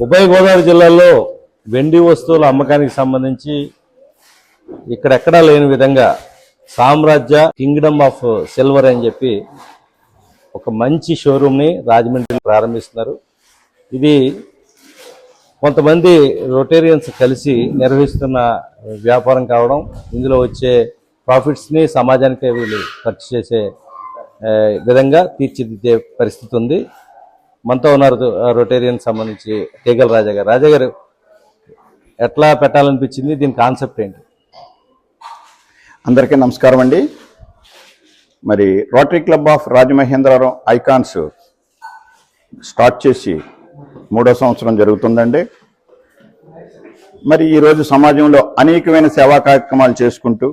ఉభయ గోదావరి జిల్లాలో వెండి వస్తువుల అమ్మకానికి సంబంధించి ఇక్కడెక్కడా లేని విధంగా సామ్రాజ్య కింగ్డమ్ ఆఫ్ సిల్వర్ అని చెప్పి ఒక మంచి షోరూమ్ని రాజమండ్రి ప్రారంభిస్తున్నారు. ఇది కొంతమంది రొటేరియన్స్ కలిసి నిర్వహిస్తున్న వ్యాపారం కావడం ఇందులో వచ్చే ప్రాఫిట్స్ని సమాజానికి వీళ్ళు ఖర్చు చేసే విధంగా తీర్చిదిద్దే పరిస్థితి ఉంది. మనతో ఉన్నారు రొటేరియన్ సంబంధించి తీగల రాజా గారు. రాజా గారు ఎట్లా పెట్టాలనిపించింది? దీని కాన్సెప్ట్ ఏంటి? అందరికీ నమస్కారం అండి. మరి Rotary club of Rajamahendravaram icons start చేసి మూడో సంవత్సరం జరుగుతుందండి. మరి ఈరోజు సమాజంలో అనేకమైన సేవా కార్యక్రమాలు చేసుకుంటూ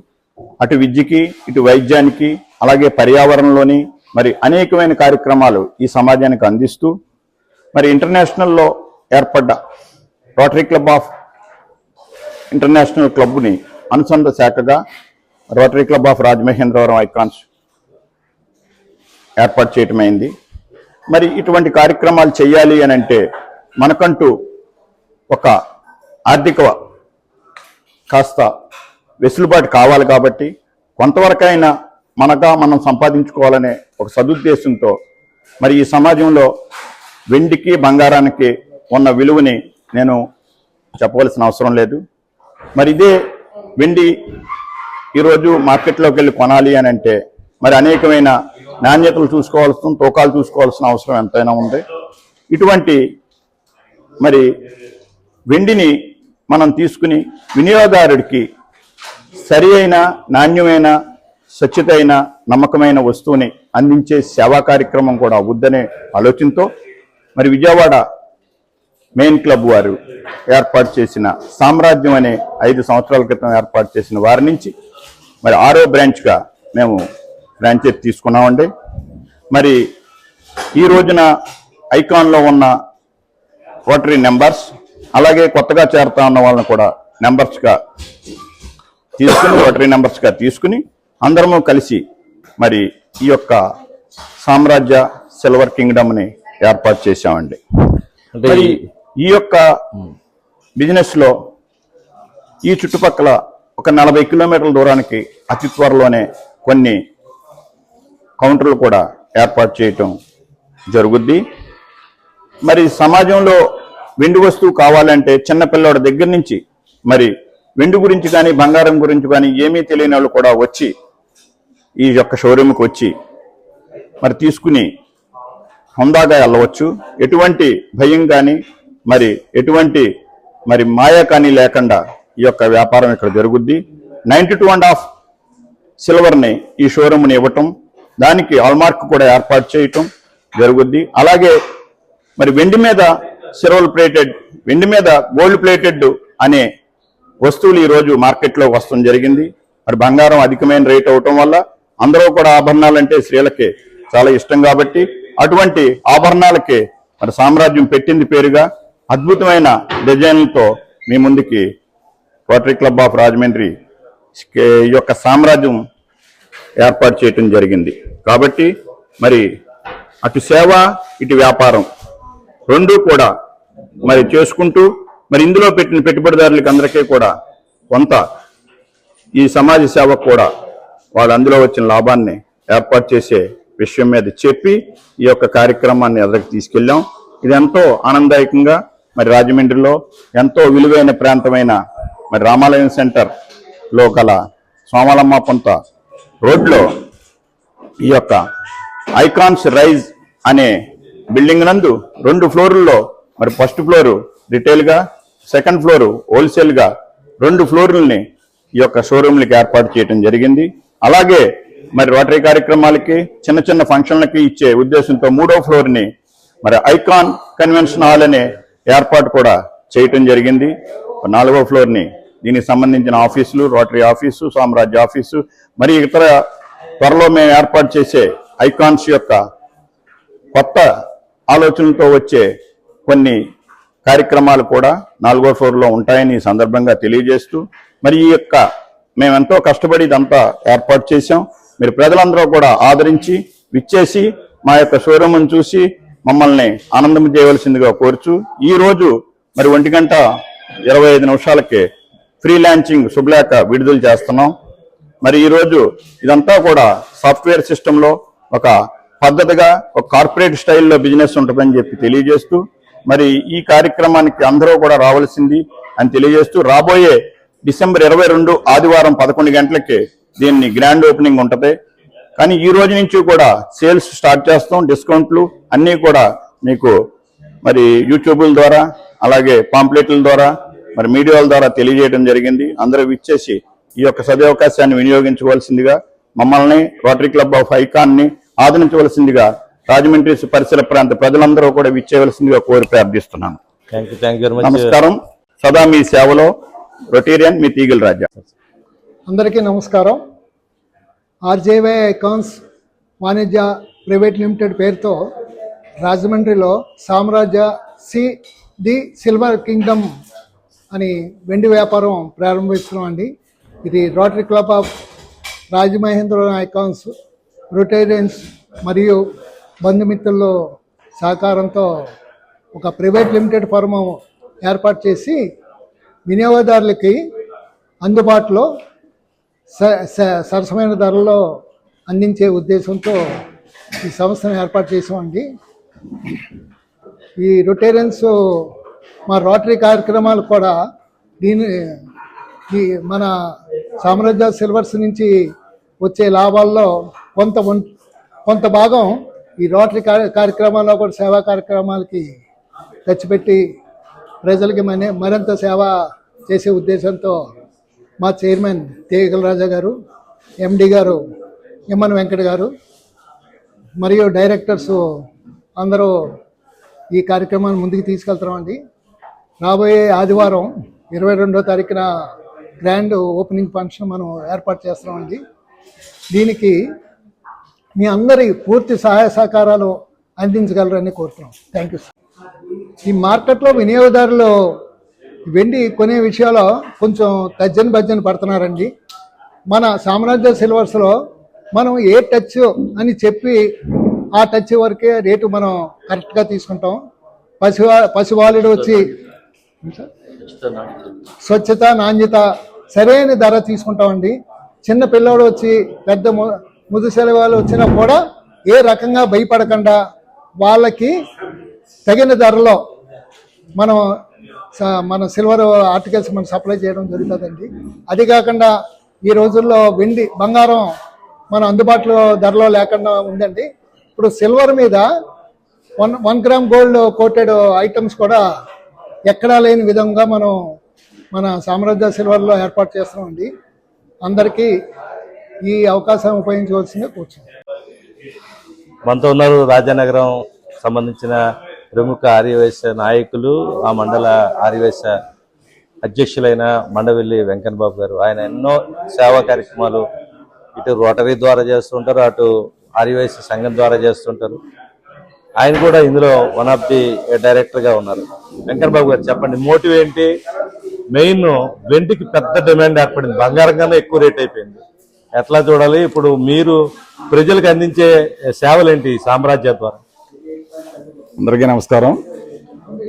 అటు విద్యకి ఇటు వైద్యానికి అలాగే పర్యావరణంలోని మరి అనేకమైన కార్యక్రమాలు ఈ సమాజానికి అందిస్తూ మరి ఇంటర్నేషనల్లో ఏర్పడ్డ రోటరీ క్లబ్ ఆఫ్ ఇంటర్నేషనల్ క్లబ్ని అనుసంధ శాఖగా Rotary club of Rajamahendravaram icons ఏర్పాటు చేయటమైంది. మరి ఇటువంటి కార్యక్రమాలు చేయాలి అని అంటే మనకంటూ ఒక ఆర్థిక కాస్త వెసులుబాటు కావాలి కాబట్టి కొంతవరకైనా మనగా మనం సంపాదించుకోవాలనే ఒక సదుద్దేశంతో మరి ఈ సమాజంలో వెండికి బంగారానికి ఉన్న విలువని నేను చెప్పవలసిన అవసరం లేదు. మరి ఇదే వెండి ఈరోజు మార్కెట్లోకి వెళ్ళి కొనాలి అని అంటే మరి అనేకమైన నాణ్యతలు చూసుకోవాల్సిన తూకాలు చూసుకోవాల్సిన అవసరం ఎంతైనా ఉంది. ఇటువంటి మరి వెండిని మనం తీసుకుని వినియోగదారుడికి సరి అయిన నాణ్యమైన స్వచ్ఛతైన నమ్మకమైన వస్తువుని అందించే సేవా కార్యక్రమం కూడా అవుద్దనే ఆలోచనతో మరి విజయవాడ మెయిన్ క్లబ్ వారు ఏర్పాటు చేసిన సామ్రాజ్యం అనే ఐదు సంవత్సరాల క్రితం ఏర్పాటు చేసిన వారి నుంచి మరి ఆరో బ్రాంచ్గా మేము బ్రాంచెస్ తీసుకున్నామండి. మరి ఈ రోజున ఐకాన్లో ఉన్న ఓటరీ నెంబర్స్ అలాగే కొత్తగా చేరుతా ఉన్న వాళ్ళని కూడా నెంబర్స్గా తీసుకుని ఓటరీ నెంబర్స్గా తీసుకుని అందరము కలిసి మరి ఈ యొక్క సామ్రాజ్య సిల్వర్ కింగ్డమ్ని ఏర్పాటు చేశామండి. మరి ఈ- యొక్క బిజినెస్లో ఈ చుట్టుపక్కల ఒక నలభై కిలోమీటర్ల దూరానికి అతి త్వరలోనే కొన్ని కౌంటర్లు కూడా ఏర్పాటు చేయటం జరుగుద్ది. మరి సమాజంలో వెండి వస్తువు కావాలంటే చిన్న పిల్లోడి దగ్గర నుంచి మరి వెండి గురించి కానీ బంగారం గురించి కానీ ఏమీ తెలియని వాళ్ళు కూడా వచ్చి ఈ యొక్క షోరూమ్కి వచ్చి మరి తీసుకుని హుందాగా వెళ్ళవచ్చు. ఎటువంటి భయం కానీ మరి ఎటువంటి మరి మాయ కానీ లేకుండా ఈ యొక్క వ్యాపారం ఇక్కడ జరుగుద్ది. నైంటీ టూ అండ్ హాఫ్ సిల్వర్ని ఈ షోరూమ్ని ఇవ్వటం దానికి హాల్మార్క్ కూడా ఏర్పాటు చేయటం జరుగుద్ది. అలాగే మరి వెండి మీద సిల్వర్ ప్లేటెడ్ వెండి మీద గోల్డ్ ప్లేటెడ్ అనే వస్తువులు ఈరోజు మార్కెట్లో వస్తుంది జరిగింది. మరి బంగారం అధికమైన రేట్ అవటం వల్ల అందరూ కూడా ఆభరణాలంటే స్త్రీలకి చాలా ఇష్టం కాబట్టి అటువంటి ఆభరణాలకి మరి సామ్రాజ్యం పెట్టింది పేరుగా అద్భుతమైన డిజైన్లతో మీ ముందుకి రోటరీ క్లబ్ ఆఫ్ రాజమండ్రి ఈ యొక్క సామ్రాజ్యం ఏర్పాటు చేయటం జరిగింది. కాబట్టి మరి అటు సేవ ఇటు వ్యాపారం రెండూ కూడా మరి చేసుకుంటూ మరి ఇందులో పెట్టిన పెట్టుబడిదారులకి అందరికీ కూడా కొంత ఈ సమాజ సేవ కూడా వాళ్ళు అందులో వచ్చిన లాభాన్ని ఏర్పాటు చేసే విషయం మీద చెప్పి ఈ యొక్క కార్యక్రమాన్ని ఎదరికి తీసుకెళ్ళాం. ఇది ఎంతో ఆనందదాయకంగా మరి రాజమండ్రిలో ఎంతో విలువైన ప్రాంతమైన మరి రామాలయం సెంటర్లో గల సోమలమ్మ పొంత రోడ్లో ఈ యొక్క ఐకాన్స్ రైజ్ అనే బిల్డింగ్ నందు రెండు ఫ్లోర్లలో మరి ఫస్ట్ ఫ్లోరు రిటైల్గా సెకండ్ ఫ్లోరు హోల్సేల్గా రెండు ఫ్లోర్లని ఈ యొక్క షోరూమ్లకి ఏర్పాటు చేయడం జరిగింది. అలాగే మరి రోటరీ కార్యక్రమాలకి చిన్న చిన్న ఫంక్షన్లకి ఇచ్చే ఉద్దేశంతో మూడో ఫ్లోర్ని మరి ఐకాన్ కన్వెన్షన్ హాల్ అనే ఏర్పాటు కూడా చేయటం జరిగింది. నాలుగో ఫ్లోర్ని దీనికి సంబంధించిన ఆఫీసులు రోటరీ ఆఫీసు సామ్రాజ్య ఆఫీసు మరి ఇతర త్వరలో మేము ఏర్పాటు చేసే ఐకాన్స్ యొక్క కొత్త ఆలోచనలతో వచ్చే కొన్ని కార్యక్రమాలు కూడా నాలుగో ఫ్లోర్లో ఉంటాయని ఈ సందర్భంగా తెలియజేస్తూ మరి ఈ యొక్క మేమెంతో కష్టపడి ఇదంతా ఏర్పాటు చేశాం. మీరు ప్రజలందరూ కూడా ఆదరించి విచ్చేసి మా యొక్క షోరూమ్ను చూసి మమ్మల్ని ఆనందం చేయవలసిందిగా కోరుచు. ఈ రోజు మరి ఒంటి గంట ఇరవై ఐదు నిమిషాలకి ఫ్రీ లాంచింగ్ శుభలేఖ విడుదల చేస్తున్నాం. మరి ఈరోజు ఇదంతా కూడా సాఫ్ట్వేర్ సిస్టంలో ఒక పద్ధతిగా ఒక కార్పొరేట్ స్టైల్లో బిజినెస్ ఉంటుందని చెప్పి తెలియజేస్తూ మరి ఈ కార్యక్రమానికి అందరూ కూడా రావాల్సింది అని తెలియజేస్తూ రాబోయే డిసెంబర్ ఇరవై రెండు ఆదివారం పదకొండు గంటలకి దీన్ని గ్రాండ్ ఓపెనింగ్ ఉంటుంది. కానీ ఈ రోజు నుంచి కూడా సేల్స్ స్టార్ట్ చేస్తాం డిస్కౌంట్లు అన్నీ కూడా మీకు మరి యూట్యూబ్ల ద్వారా అలాగే పాంప్లెట్ల ద్వారా మరి మీడియాల ద్వారా తెలియజేయడం జరిగింది. అందరూ విచ్చేసి ఈ యొక్క సదవకాశాన్ని వినియోగించవలసిందిగా మమ్మల్ని రోటరీ క్లబ్ ఆఫ్ ఐకాన్ని ఆదరించవలసిందిగా రాజమండ్రి పరిసర ప్రాంత ప్రజలందరూ కూడా విచ్చేయవలసిందిగా కోరి ప్రార్థిస్తున్నాను. నమస్కారం. సదా మీ సేవలో రొటేరియన్ మీ తీగల రాజా. అందరికీ నమస్కారం. ఆర్జేవై ఐకాన్స్ వాణిజ్య ప్రైవేట్ లిమిటెడ్ పేరుతో రాజమండ్రిలో సామ్రాజ్య సి ది సిల్వర్ కింగ్డమ్ అని వెండి వ్యాపారం ప్రారంభిస్తున్నాం అండి. ఇది Rotary club of Rajamahendra icons Rotarians మరియు బంధుమిత్రుల సహకారంతో ఒక ప్రైవేట్ లిమిటెడ్ ఫర్మ్ ఏర్పాటు చేసి వినియోగదారులకి అందుబాటులో స- స- సరసమైన ధరలో అందించే ఉద్దేశంతో ఈ సంస్థను ఏర్పాటు చేసామండి ఈ రొటేరియన్స్ మా రోటరీ కార్యక్రమాలు కూడా దీని ఈ మన సామ్రాజ్య సిల్వర్స్ నుంచి వచ్చే లాభాల్లో కొంత కొంత భాగం ఈ రోటరీ కార్య- కార్యక్రమాల్లో కూడా సేవా కార్యక్రమాలకి తెచ్చిపెట్టి ప్రజలకి మన మరింత సేవ చేసే ఉద్దేశంతో మా చైర్మన్ తేగల రాజా గారు ఎండి గారు ఎమ్మన్ వెంకట గారు మరియు డైరెక్టర్స్ అందరూ ఈ కార్యక్రమాన్ని ముందుకు తీసుకెళ్తామండి రాబోయే ఆదివారం ఇరవై రెండో తారీఖున గ్రాండ్ ఓపెనింగ్ ఫంక్షన్ మనం ఏర్పాటు చేస్తామండి దీనికి మీ అందరి పూర్తి సహాయ సహకారాలు అందించగలరని కోరుతున్నాం. Thank you sir. ఈ మార్కెట్లో వినియోగదారులు వెండి కొనే విషయంలో కొంచెం తజ్జని భజ్జని పడుతున్నారండి. మన సామ్రాజ్య సిల్వర్స్లో మనం ఏ టచ్ అని చెప్పి ఆ టచ్ వరకే రేటు మనం కరెక్ట్గా తీసుకుంటాం. పశు పశువాలుడు వచ్చి స్వచ్ఛత నాణ్యత సరైన ధర తీసుకుంటామండి. చిన్న పిల్లోడు వచ్చి పెద్ద ముదు ముదుసలి వాళ్ళు వచ్చినా కూడా ఏ రకంగా భయపడకుండా వాళ్ళకి తగిన ధరలో మనం మన సిల్వర్ ఆర్టికల్స్ మనం సప్లై చేయడం జరుగుతుందండి. అది కాకుండా ఈ రోజుల్లో వెండి బంగారం మన అందుబాటులో ధరలో లేకుండా ఉందండి. ఇప్పుడు సిల్వర్ మీద one one gram gold coated items కూడా ఎక్కడా లేని విధంగా మనం మన సామ్రాజ్య సిల్వర్లో ఏర్పాటు చేస్తున్నామండి. అందరికీ ఈ అవకాశం ఉపయోగించవలసిందే కూర్చుంది మనతో ఉన్నారు రాజానగరం సంబంధించిన ప్రముఖ ఆర్యవైశ్య నాయకులు ఆ మండల ఆర్యవైశ్య అధ్యక్షులైన మండవెల్లి వెంకటబాబు గారు. ఆయన ఎన్నో సేవా కార్యక్రమాలు ఇటు రోటరీ ద్వారా చేస్తుంటారు అటు ఆర్యవైశ్య సంఘం ద్వారా చేస్తుంటారు. ఆయన కూడా ఇందులో వన్ ఆఫ్ ది డైరెక్టర్గా ఉన్నారు. వెంకటబాబు గారు చెప్పండి మోటివ్ ఏంటి? మెయిన్ వెండికి పెద్ద డిమాండ్ ఏర్పడింది బంగారం కన్నా ఎక్కువ రేట్ అయిపోయింది. ఎట్లా చూడాలి? ఇప్పుడు మీరు ప్రజలకు అందించే సేవలు ఏంటి సామ్రాజ్య ద్వారా? అందరికీ నమస్కారం.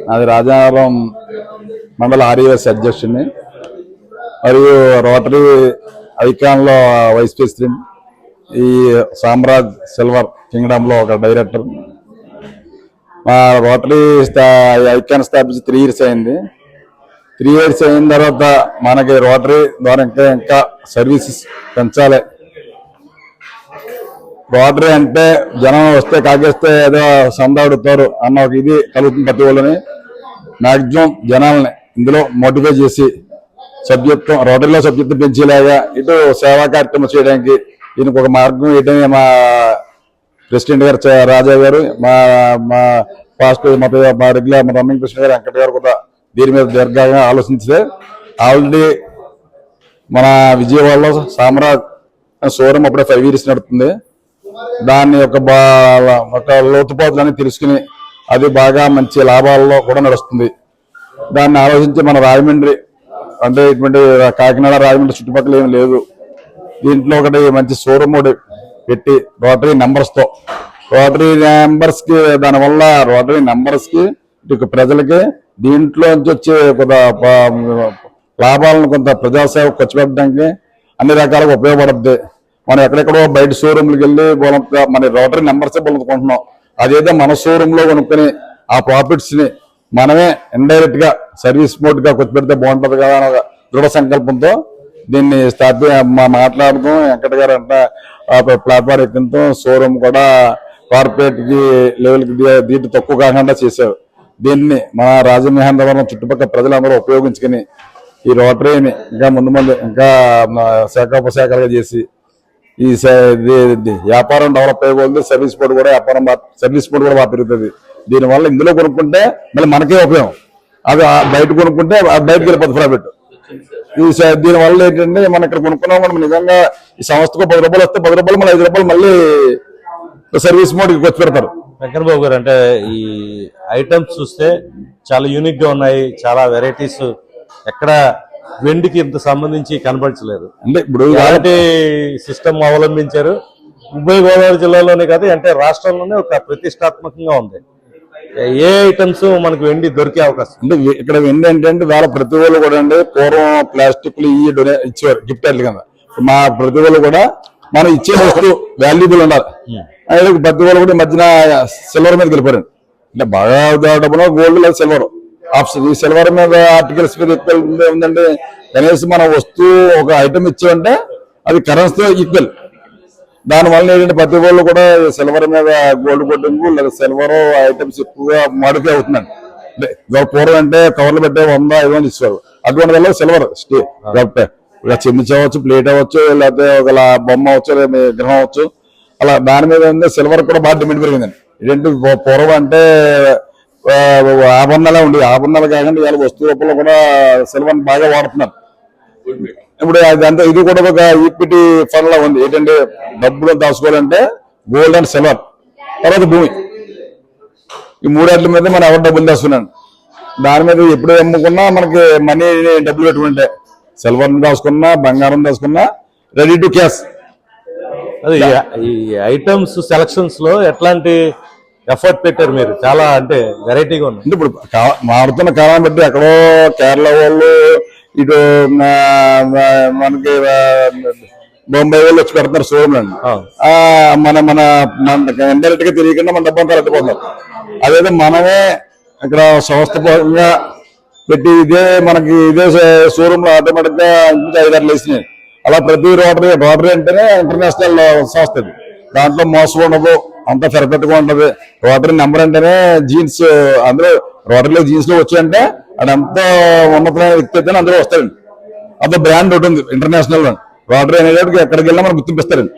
నాది రాజారాం మండల ఆర్యవైస్ అధ్యక్షుడిని. మరియు రోటరీ ఐకాన్లో వైస్ ప్రెసిడెంట్ ఈ సామ్రాజ్ సిల్వర్ కింగ్డమ్లో ఒక డైరెక్టర్. మా రోటరీ స్థా- ఐకాన్ స్థాపించి త్రీ ఇయర్స్ అయింది. త్రీ ఇయర్స్ అయిన తర్వాత మనకి రోటరీ ద్వారా ఇంకా ఇంకా సర్వీసెస్ పెంచాలి. రోటరీ అంటే జనం వస్తే కాకేస్తే ఏదో సంద అడుగుతారు అన్న ఒక ఇది కలుగుతుంది ప్రతి వాళ్ళని మ్యాక్సిమం జనాలని ఇందులో మోటివేట్ చేసి సబ్జెక్టు రోటరీలో సబ్జెక్టు పెంచేలాగా ఇటు సేవా కార్యక్రమం చేయడానికి దీనికి ఒక మార్గం ఏంటని మా ప్రెసిడెంట్ గారు రాజా గారు మా మా పాస్ట్ మా మా రెగ్యులర్ మా రమ్మింగ్ కృష్ణ గారు వెంకట గారు కూడా దీని మీద దీర్ఘంగా ఆలోచించితే ఆల్రెడీ మన విజయవాడలో సామ్రాజ్ షోరూమ్ అప్పుడే ఫైవ్ ఇయర్స్ నడుతుంది దాన్ని ఒక బా- ఒక లోతుపాతులని తెలుసుకుని అది బాగా మంచి లాభాల్లో కూడా నడుస్తుంది. దాన్ని ఆలోచించి మన రాజమండ్రి అంటే ఇటువంటి కాకినాడ రాజమండ్రి చుట్టుపక్కల ఏం లేదు. దీంట్లో ఒకటి మంచి షోరూమ్ ఒకటి పెట్టి రోటరీ నెంబర్స్తో రోటరీ నెంబర్స్కి దానివల్ల రోటరీ నెంబర్స్కి ఇటు ప్రజలకి దీంట్లో నుంచి వచ్చే కొంత లాభాలను కొంత ప్రజాసేవ ఖర్చు పెట్టడానికి అన్ని రకాలుగా ఉపయోగపడుతుంది మనం ఎక్కడెక్కడో బయట షోరూమ్లకు వెళ్ళి మన రోటరీ నెంబర్స్ పొందుకుంటున్నాం అదేదో మన షోరూంలో కొనుక్కొని ఆ ప్రాఫిట్స్ని మనమే ఇండైరెక్ట్గా సర్వీస్ మోడ్గా గా పెడితే బాగుంటుంది కదా అని ఒక దృఢ సంకల్పంతో దీన్ని స్థాపి మా మాట్లాడుతూ వెంకట గారు అంట ప్లాట్ఫామ్ ఎక్కింతో షోరూమ్ కూడా కార్పొరేట్కి లెవెల్కి దీటి తక్కువ కాకుండా చేశారు. దీన్ని మన రాజమహేంద్రవరం చుట్టుపక్కల ప్రజలందరూ ఉపయోగించుకుని ఈ రోటరీని ఇంకా ముందు ముందు ఇంకా శాఖోపశాఖలుగా చేసి ఈ వ్యాపారం డెవలప్ అయ్యే సర్వీస్ బోర్డు కూడా వ్యాపారం సర్వీస్ బోర్డు కూడా బాగా పెరుగుతుంది దీనివల్ల ఇందులో కొనుక్కుంటే మళ్ళీ మనకే ఉపయోగం. అది బయట కొనుక్కుంటే బయటకు వెళ్ళిపోతుంది ప్రాఫిట్ ఈ దీనివల్ల ఏంటంటే మనం ఇక్కడ కొనుక్కున్నాం మనం నిజంగా ఈ సంస్థకు పది రూపాయలు వస్తే పది రూపాయలు మళ్ళీ ఐదు రూపాయలు మళ్ళీ సర్వీస్ మోడ్కి వచ్చి పెడతారు. వెంకట బాబు గారు అంటే ఈ ఐటమ్స్ చూస్తే చాలా యూనిక్గా ఉన్నాయి చాలా వెరైటీస్ ఎక్కడ వెండికి ఇంత సంబంధించి కనబడలేదు అంటే ఇప్పుడు ఎలాంటి సిస్టమ్ అవలంబించారు? ఉభయ గోదావరి జిల్లాలోనే కాదు అంటే రాష్ట్రంలోనే ఒక ప్రతిష్టాత్మకంగా ఉంది. ఏ ఐటమ్స్ మనకు వెండి దొరికే అవకాశం? అంటే ఇక్కడ ఏంటి అంటే వేళ ప్రతి వాళ్ళు కూడా అండి పూర్వం ప్లాస్టిక్లు ఇవి డొనే ఇచ్చేవారు గిఫ్ట్ అట్ల కింద. మా ప్రతి వాళ్ళు కూడా మనం ఇచ్చే వస్తువు వాల్యుబుల్ ఉండాలి. అయితే ప్రతి వాళ్ళు కూడా ఈ మధ్యన సిల్వర్ మీద వెళ్ళిపోయారు. అంటే బాగా డబ్బున గోల్డ్ లేదా సిల్వర్ ఈ సిల్వర్ మీద ఆర్టికల్స్ మీద ఈక్వల్ ఉందండి. కనీసం మన వస్తువు ఒక ఐటమ్ ఇచ్చామంటే అది కరెన్సీతో ఈక్వల్ దానివల్ల ఏంటంటే ప్రతి వాళ్ళు కూడా సిల్వర్ మీద గోల్డ్ కొట్టింగు లేదా సిల్వర్ ఐటమ్స్ ఎక్కువగా మాడిఫై అవుతుందండి అంటే పూర్వం అంటే కవర్లు పెట్టే వంద ఐదు వందలు ఇచ్చేవారు అటువంటి వల్ల సిల్వర్ స్టే కాబట్టి అవ్వచ్చు ప్లేట్ అవ్వచ్చు లేకపోతే ఒక బొమ్మ అవ్వచ్చు లేదా గ్రహం అవ్వచ్చు. అలా దాని మీద ఉంది సిల్వర్ కూడా బాగా డిమాండ్ పెరిగిందండి. ఏంటంటే పూర్వం అంటే ఆభరణాలే ఉండేవి ఆభరణాలు కాకుండా ఇవాళ వస్తు రూపంలో కూడా సిల్వర్ బాగా వాడుతున్నారు. ఇప్పుడు అదంతా ఇది కూడా ఒక ఈక్విటీ ఫండ్ లా ఉంది. ఏంటంటే డబ్బులు దాచుకోవాలంటే గోల్డ్ అండ్ సిల్వర్ తర్వాత భూమి. ఈ మూడాట్ల మీద మనం ఎవరు డబ్బులు దాచుకున్నాను దాని మీద ఎప్పుడు అమ్ముకున్నా మనకి మనీ డబ్బులు పెట్టుకుంటే. సిల్వర్ దాచుకున్నా బంగారం దాచుకున్నా రెడీ టు క్యాష్ ఈ ఐటమ్స్ సెలక్షన్స్లో ఎట్లాంటి ఎఫర్ట్ పెట్టారు మీరు. చాలా అంటే వెరైటీగా ఉంది. అంటే ఇప్పుడు మారుతున్న కాలం బట్టి ఎక్కడో కేరళ వాళ్ళు ఇటు మనకి ఆ, బొంబాయి వాళ్ళు వచ్చి పెడుతున్నారు షోరూమ్ అండి ఆ, మన మన ఇండైరెక్ట్గా తెలియకుండా మన డబ్బు అంతా రద్దుపోతున్నారు అదేదో మనమే ఇక్కడ సంస్థ పరంగా పెట్టి ఇదే మనకి ఇదే షోరూమ్లో ఆటోమేటిక్గా ఇంకొక ఐదారు లేసినాయి అలా ప్రతి రోటరీ రోటరీ అంటేనే ఇంటర్నేషనల్ సంస్థ దాంట్లో మోసం ఉండదు అంతా పెర్ఫెక్ట్ ఉంటుంది. రోటరీ నెంబర్ అంటేనే జీన్స్ అందులో రోటరీలో జీన్స్లో వచ్చాయంటే అది ఎంత ఉన్నతమైన వ్యక్తి అయితే అందరూ వస్తారండి. అంత బ్రాండ్ ఒకటి ఉంది ఇంటర్నేషనల్ రోటరీ అనేటప్పుడు ఎక్కడికి వెళ్ళినా మనకు గుర్తింపిస్తారండి.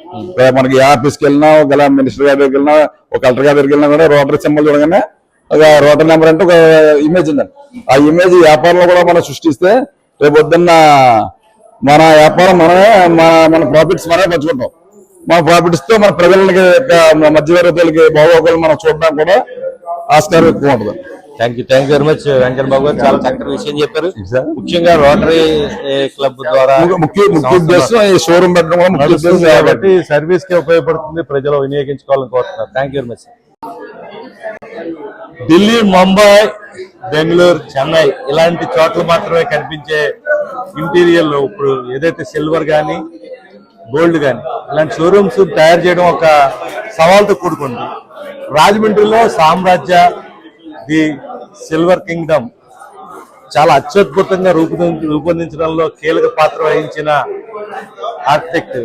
మనకి ఏ ఆఫీస్కి వెళ్ళినా ఒకవేళ మినిస్టర్ గారి దగ్గరికి వెళ్ళినా ఒక కలెక్టర్ గారి దగ్గరికి వెళ్ళినా కూడా రోటరీ సింబల్ చూడగానే ఒక రోటరీ నెంబర్ అంటే ఒక ఇమేజ్ ఉందండి. ఆ ఇమేజ్ వ్యాపారంలో కూడా మనం సృష్టిస్తే రేపు పొద్దున్న మన వ్యాపారం మనమే మన మన ప్రాఫిట్స్ మనమే పంచుకుంటాం. మన ప్రాఫిట్స్తో మన ప్రజలకి మధ్యవర్తులకి బాగోగులు మనం చూడడానికి కూడా ఆస్కారం ఎక్కువ ఉంటుంది. Thank you thank you very much Venkata Babu గారు. చాలా చక్కటి విషయం చెప్పారు. ముఖ్యంగా రోటరీ క్లబ్ ద్వారా ముఖ్య ముఖ్య ఉద్దేశం ఈ షోరూమ్ పెట్టడం కూడా ముఖ్య ఉద్దేశం నడుస్తుంది కాబట్టి. సర్వీస్కి ఉపయోగపడుతుంది. ప్రజలు వినియోగించుకోవాలని కోరుతున్నారు. Thank you very much Delhi Mumbai Bengaluru Chennai ఇలాంటి చోట్ల మాత్రమే కనిపించే ఇంటీరియర్ ఇప్పుడు ఏదైతే సిల్వర్ కానీ గోల్డ్ కానీ ఇలాంటి షోరూమ్స్ తయారు చేయడం ఒక సవాల్తో కూడుకుంది. రాజమండ్రిలో సామ్రాజ్య ది సిల్వర్ కింగ్డమ్ చాలా అత్యద్భుతంగా రూపొంది రూపొందించడంలో కీలక పాత్ర వహించిన ఆర్కిటెక్ట్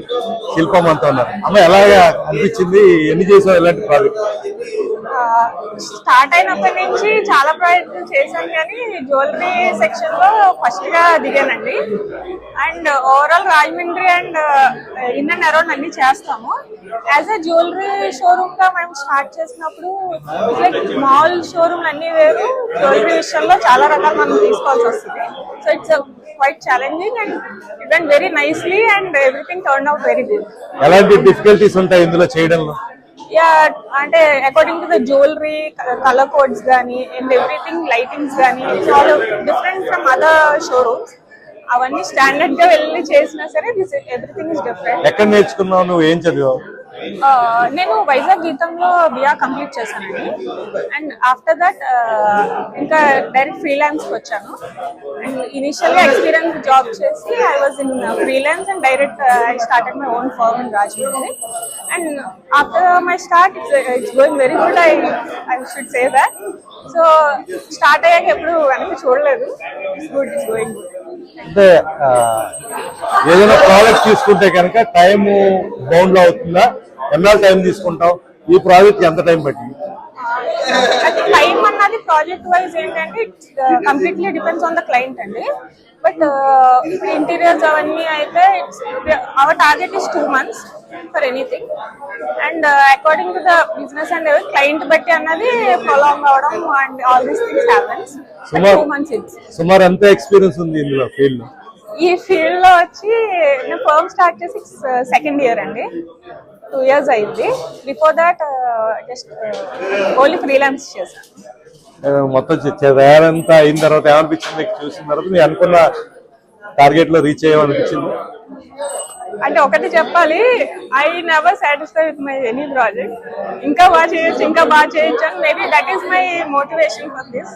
శిల్పం అంతా ఉన్నారు. అమ్మ ఎలా అనిపించింది? ఎన్ని చేసావు ఇలాంటి ప్రాజెక్ట్ స్టార్ట్ అయినప్పటి నుంచి చాలా ప్రయత్నం చేశాను కానీ జ్యువెలరీ సెక్షన్లో ఫస్ట్గా దిగానండి. And overall Rajahmundry and in and around అన్ని చేస్తాము. యాజ్ ఎ జ్యువెలరీ షోరూమ్గా మేము స్టార్ట్ చేసినప్పుడు లైక్ మాల్ షోరూమ్ అన్ని వేరు. జ్యువెలరీ విషయంలో చాలా రకాలు మనం తీసుకోవాల్సి వస్తుంది. So it's quite challenging and it went very nicely and everything turn out very good ఎలాంటి డిఫికల్టీస్ ఉంటాయి ఇందులో చేయడంలో? యా అంటే according to the jewellery colour codes కానీ అండ్ ఎవ్రీథింగ్ లైటింగ్స్ కానీ చాలా డిఫరెంట్ ఫ్రమ్ అదర్ షోరూమ్స్ అవన్నీ స్టాండర్డ్గా వెళ్ళి చేసినా సరే దిస్ ఎవ్రీథింగ్ ఇస్ డిఫరెంట్ ఎక్కడ నేర్చుకున్నావు? నువ్వు ఏం చదివావు? నేను వైజాగ్ గీతంలో బియా కంప్లీట్ చేశానండి. అండ్ ఆఫ్టర్ దట్ ఇంకా డైరెక్ట్ ఫ్రీలాన్స్కి వచ్చాను. అండ్ ఇనిషియల్గా ఎక్స్పీరియన్స్ జాబ్ చేసి I was in freelance and direct I started my own firm in Rajahmundry and after my start it's it's going very good I I should say that so start అయ్యాక ఎప్పుడు వెనక్కి చూడలేదు. It's good it's going good అంటే ఏదైనా product తీసుకుంటే కనుక time bound అవుతుందా? ఎన్నాళ్ళు టైం తీసుకుంటాం ఈ ప్రాజెక్ట్ ఎంత టైం పట్టింది? టైం అన్నది ప్రాజెక్ట్ వైజ్ ఏంటంటే completely depends on the client అండి. బట్ ఇప్పుడు ఇంటీరియర్స్ అవన్నీ అయితే our target is two months for anything and according to the business and client బట్టి అన్నది ప్రొలాంగ్ అవడం and all these things happens సుమారు- టూ మంత్స్ ఇట్స్ సుమారు ఎంత ఎక్స్పీరియన్స్ ఉంది ఇందులో ఫీల్డ్ ఈ ఫీల్డ్లో వచ్చి నేను ఫర్మ్ స్టార్ట్ చేసి సెకండ్ ఇయర్ అండి. టూ ఇయర్స్ అయింది. Before that just only freelance చేశాను. మొత్తం వేరంతా అయిన తర్వాత ఏమనిపించింది చూసిన తర్వాత? నీ అనుకున్న టార్గెట్లో రీచ్ అయ్యామనిపించింది అంటే ఒకటి చెప్పాలి I never satisfy with my any project ఇంకా బాగా చేయొచ్చు ఇంకా బాగా చేయొచ్చు అని. Maybe that is my motivation for this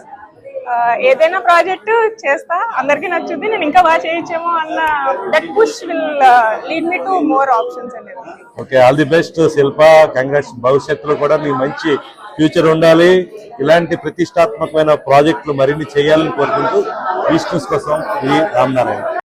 ఏదైనా ప్రాజెక్ట్ చేస్తా అందరికీ నచ్చుద్ది నేను ఇంకా బాగా చేయొచ్చేమో అన్న that push will lead me to more options అనేది okay all the best Shilpa. Congrats భవిష్యత్తులో కూడా మీ మంచి ఫ్యూచర్ ఉండాలి. ఇలాంటి ప్రతిష్టాత్మకమైన ప్రాజెక్టులు మరిన్ని చేయాలని కోరుకుంటూ విష్ణుస్ కోసం ఈ రామనారాయణ.